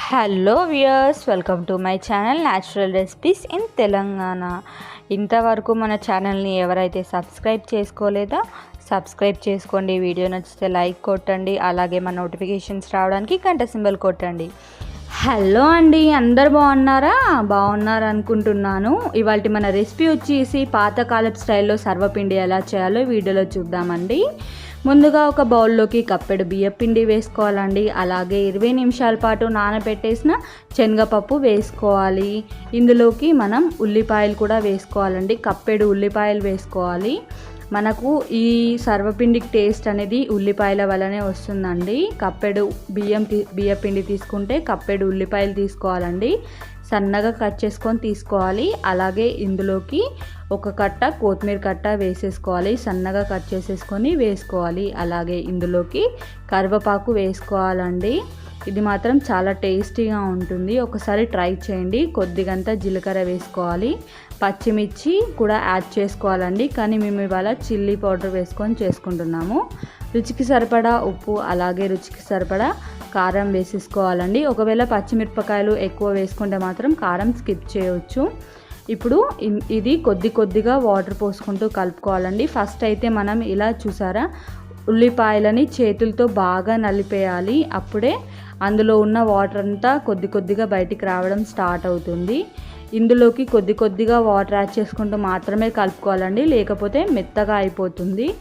Hello viewers welcome to my channel natural recipes in Telangana ఇంతవరకు మన ఛానల్ని ఎవరైతే సబ్స్క్రైబ్ చేసుకోలేదో సబ్స్క్రైబ్ చేసుకోండి. వీడియో నచ్చితే లైక్ కొట్టండి. అలాగే మన నోటిఫికేషన్స్ రావడానికి గంట సింబల్ కొట్టండి. హలో అండి అందరు బాగున్నారా? బాగున్నారు అనుకుంటున్నాను. ఇవాళ మన రెసిపీ వచ్చేసి పాతకాలపు స్టైల్లో సర్వపిండి ఎలా చేయాలో వీడియోలో చూద్దామండి. ముందుగా ఒక బౌల్లోకి కప్పెడు బియ్యపిండి వేసుకోవాలండి. అలాగే ఇరవై నిమిషాల పాటు నానబెట్టేసిన శనగపప్పు వేసుకోవాలి. ఇందులోకి మనం ఉల్లిపాయలు కూడా వేసుకోవాలండి. కప్పెడు ఉల్లిపాయలు వేసుకోవాలి. మనకు ఈ సర్వపిండికి టేస్ట్ అనేది ఉల్లిపాయల వల్లనే వస్తుందండి. కప్పెడు బియ్యం బియ్యపిండి తీసుకుంటే కప్పెడు ఉల్లిపాయలు తీసుకోవాలండి. సన్నగా కట్ చేసుకొని తీసుకోవాలి. అలాగే ఇందులోకి ఒక కట్ట కొత్తిమీర కట్ట వేసేసుకోవాలి. సన్నగా కట్ చేసేసుకొని వేసుకోవాలి. అలాగే ఇందులోకి కరివేపాకు వేసుకోవాలండి. ఇది మాత్రం చాలా టేస్టీగా ఉంటుంది. ఒకసారి ట్రై చేయండి. కొద్దిగంత జీలకర్ర వేసుకోవాలి. పచ్చిమిర్చి కూడా యాడ్ చేసుకోవాలండి. కానీ మేము ఇవాళ చిల్లీ పౌడర్ వేసుకొని చేసుకుంటున్నాము. రుచికి సరిపడా ఉప్పు అలాగే రుచికి సరిపడా కారం వేసేసుకోవాలండి. ఒకవేళ పచ్చిమిరపకాయలు ఎక్కువ వేసుకుంటే మాత్రం కారం స్కిప్ చేయవచ్చు ఇప్పుడు ఇది కొద్ది కొద్దిగా వాటర్ పోసుకుంటూ కలుపుకోవాలండి. ఫస్ట్ అయితే మనం ఇలా చూసారా? ఉల్లిపాయలని చేతులతో బాగా నలిపేయాలి. అప్పుడే అందులో ఉన్న వాటర్ అంతా కొద్ది కొద్దిగా బయటికి రావడం స్టార్ట్ అవుతుంది. ఇందులోకి కొద్ది కొద్దిగా వాటర్ యాడ్ చేసుకుంటూ మాత్రమే కలుపుకోవాలండి. లేకపోతే మెత్తగా అయిపోతుంది.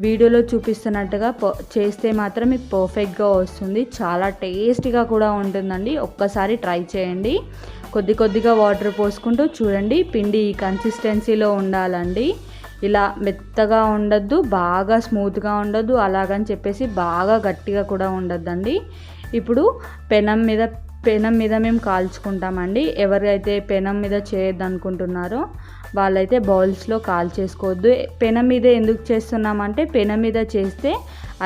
వీడియోలో చూపిస్తున్నట్టుగా చేస్తే మాత్రం మీకు పర్ఫెక్ట్గా వస్తుంది. చాలా టేస్టీగా కూడా ఉంటుందండి. ఒక్కసారి ట్రై చేయండి. కొద్ది కొద్దిగా వాటర్ పోసుకుంటూ చూడండి. పిండి ఈ కన్సిస్టెన్సీలో ఉండాలండి. ఇలా మెత్తగా ఉండద్దు బాగా స్మూత్గా ఉండద్దు అలాగని చెప్పేసి బాగా గట్టిగా కూడా ఉండద్దండి. ఇప్పుడు పెనం మీద పెనం మీద మేము కాల్చుకుంటామండి. ఎవరైతే పెనం మీద చేయొద్దు అనుకుంటున్నారో వాళ్ళైతే బౌల్స్లో కాల్ చేసుకోవద్దు పెనం మీద ఎందుకు చేస్తున్నామంటే పెనం మీద చేస్తే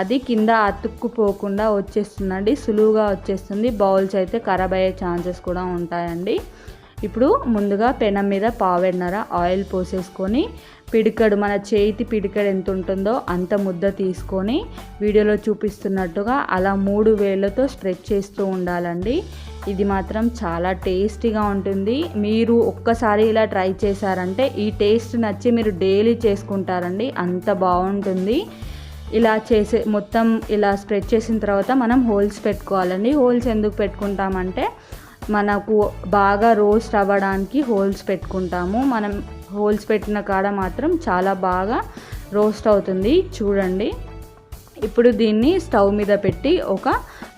అది కింద అతుక్కుపోకుండా వచ్చేస్తుందండి సులువుగా వచ్చేస్తుంది. బౌల్స్ అయితే ఖరాబ్ అయ్యే ఛాన్సెస్ కూడా ఉంటాయండి. ఇప్పుడు ముందుగా పెనం మీద పావెన్నర ఆయిల్ పోసేసుకొని పిడికడు మన చేతి పిడికడు ఎంత ఉంటుందో అంత ముద్ద తీసుకొని వీడియోలో చూపిస్తున్నట్టుగా అలా మూడు వేళ్ళతో స్ప్రెడ్ చేస్తూ ఉండాలండి. ఇది మాత్రం చాలా టేస్టీగా ఉంటుంది. మీరు ఒక్కసారి ఇలా ట్రై చేశారంటే ఈ టేస్ట్ నచ్చి మీరు డైలీ చేసుకుంటారండి. అంత బాగుంటుంది. ఇలా చేసే మొత్తం ఇలా స్ప్రెడ్ చేసిన తర్వాత మనం హోల్స్ పెట్టుకోవాలండి. హోల్స్ ఎందుకు పెట్టుకుంటామంటే మనకు బాగా రోస్ట్ అవ్వడానికి హోల్స్ పెట్టుకుంటాము. మనం హోల్స్ పెట్టిన కాడ మాత్రం చాలా బాగా రోస్ట్ అవుతుంది. చూడండి. ఇప్పుడు దీన్ని స్టవ్ మీద పెట్టి ఒక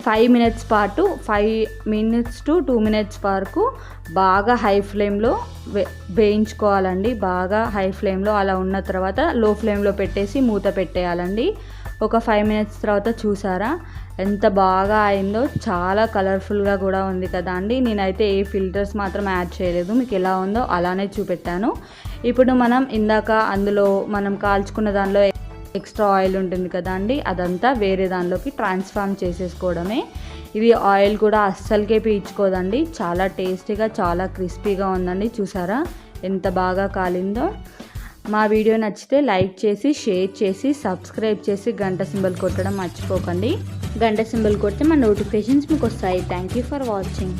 ఫైవ్ మినిట్స్ పాటు five minutes to two minutes వరకు బాగా హై ఫ్లేమ్లో వే వేయించుకోవాలండి. బాగా హై ఫ్లేమ్లో అలా ఉన్న తర్వాత లో ఫ్లేమ్లో పెట్టేసి మూత పెట్టేయాలండి. ఒక ఫైవ్ మినిట్స్ తర్వాత చూసారా? ఎంత బాగా అయిందో చాలా కలర్ఫుల్గా కూడా ఉంది కదా అండి. నేనైతే ఏ ఫిల్టర్స్ మాత్రం యాడ్ చేయలేదు. మీకు ఎలా ఉందో అలానే చూపెట్టాను. ఇప్పుడు మనం ఇందాక అందులో మనం కాల్చుకున్న దానిలో ఎక్స్ట్రా ఆయిల్ ఉంటుంది కదా అండి. అదంతా వేరే దానిలోకి ట్రాన్స్ఫార్మ్ చేసేసుకోవడమే. ఇది ఆయిల్ కూడా అస్సలకే పీల్చుకోదండి. చాలా టేస్టీగా చాలా క్రిస్పీగా ఉందండి. చూసారా? ఎంత బాగా కాలిందో. మా వీడియో నచ్చితే లైక్ చేసి షేర్ చేసి సబ్స్క్రైబ్ చేసి గంట సింబల్ కొట్టడం మర్చిపోకండి. గంట సింబల్ కొడితే మా నోటిఫికేషన్స్ మీకు వస్తాయి. Thank you for watching